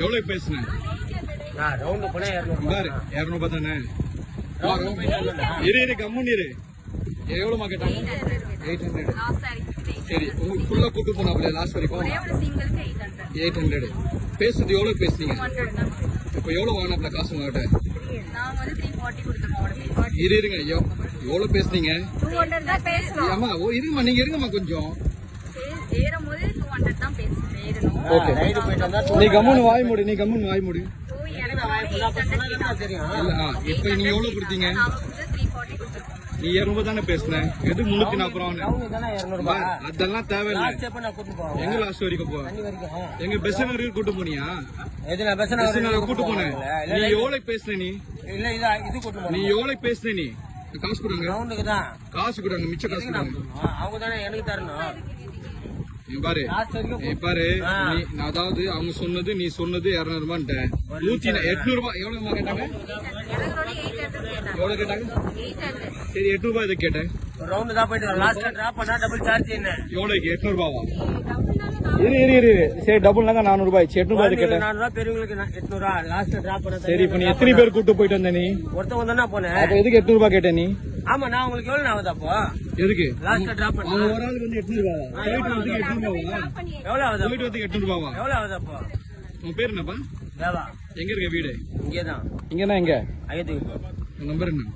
எவ்வளவு பேசுனேன் பாரு இரநூறுபா தானே இரு இரு கம்முன்னு இரு. எவ்வளவுமா கேட்டாங்க? எயிட் ஹண்ட்ரட் சரி உங்களுக்கு ஃபுல்லா கூட்டு போனாப்ல லாஸ்ட் வரைக்கும்? எயிட் ஹண்ட்ரட் பேசுறது எவ்வளவு பேசுனீங்க? இப்ப எவ்வளவு வாங்கினாப்ல காசு உங்ககிட்ட? இரு இருங்க எவ்- எவ்வளவு பேசுனீங்க? ஆமா ஓ இருங்கம்மா நீங்க இருங்கம்மா கொஞ்சம். ஓகே ரைடு போயிட்டு வந்தா நீ கம்முன்னு வாய் மூடு நீ கம்முன்னு வாய் மூடு. இப்ப நீங்க எவ்வளவு கொடுத்தீங்க? நீ இருநூறு தானே பேசுன? எது முன்னூத்தி நாற்பது ரூபா அதெல்லாம் தேவையில்லை. எங்க லாஸ்ட் வரைக்கும் போ எங்க பெஸ் வரைக்கும் கூட்டு போனியா? கூட்டு போனேன். நீ எவ்வளவு பேசுன நீ? இல்ல இதா இது கூட்டு நீ எவ்வளவு பேசுன நீ? காசு கொடுங்க. காசு கொடுங்க மிச்ச காசு கொடுங்க. அவங்க தானே எனக்கு தரணும். நீ பாரு. பாரு. அதாவது அவங்க சொன்னது நீ சொன்னது இருநூறு ரூபான்ட்ட நூத்தி எட்நூறு ரூபாய் எவ்வளவு கேட்டாங்க? எவ்வளவு கேட்டாங்க? சரி எட்நூறு ரூபாய் இதை கேட்டேன் ரவுண்டு தான் போயிட்டு லாஸ்ட் டிராப் பண்ணா டபுள் சார்ஜ் என்ன? எவ்வளவுக்கு? எட்நூறு ரூபாவா இரு இரு இரு இரு. சரி டபுள்னாங்க நானூறு ரூபாய் எட்நூறு ரூபாய் கேட்டேன்? நானூறுவா பெரியவங்களுக்கு நான் எட்நூறுவா லாஸ்ட் டிராப் பண்ண சரி இப்ப நீ எத்தனை பேர் கூட்டு போயிட்டு வந்த நீ? ஒருத்தவங்க தானே போனேன். எதுக்கு எட்நூறு ரூபாய் கேட்ட நீ? ஆமா நான் உங்களுக்கு எவ்வளவு ஆகுது அப்போ? எதுக்கு? லாஸ்ட் டிராப் பண்ண? ஒரு ஆளுக்கு வந்து எட்நூறு ரூபாவா? போயிட்டு வரதுக்கு எட்நூறு ரூபாவா? எவ்வளவு ஆகுது போயிட்டு வரதுக்கு எட்நூறு ரூபாவா? எவ்வளவு ஆகுது அப்போ? உன் பேர் என்னப்பா? தேவா. எங்க இருக்க வீடு? இங்கேதான். இங்கன்னா எங்க? ஐயத்துக்கு உன் நம்பர் என்ன?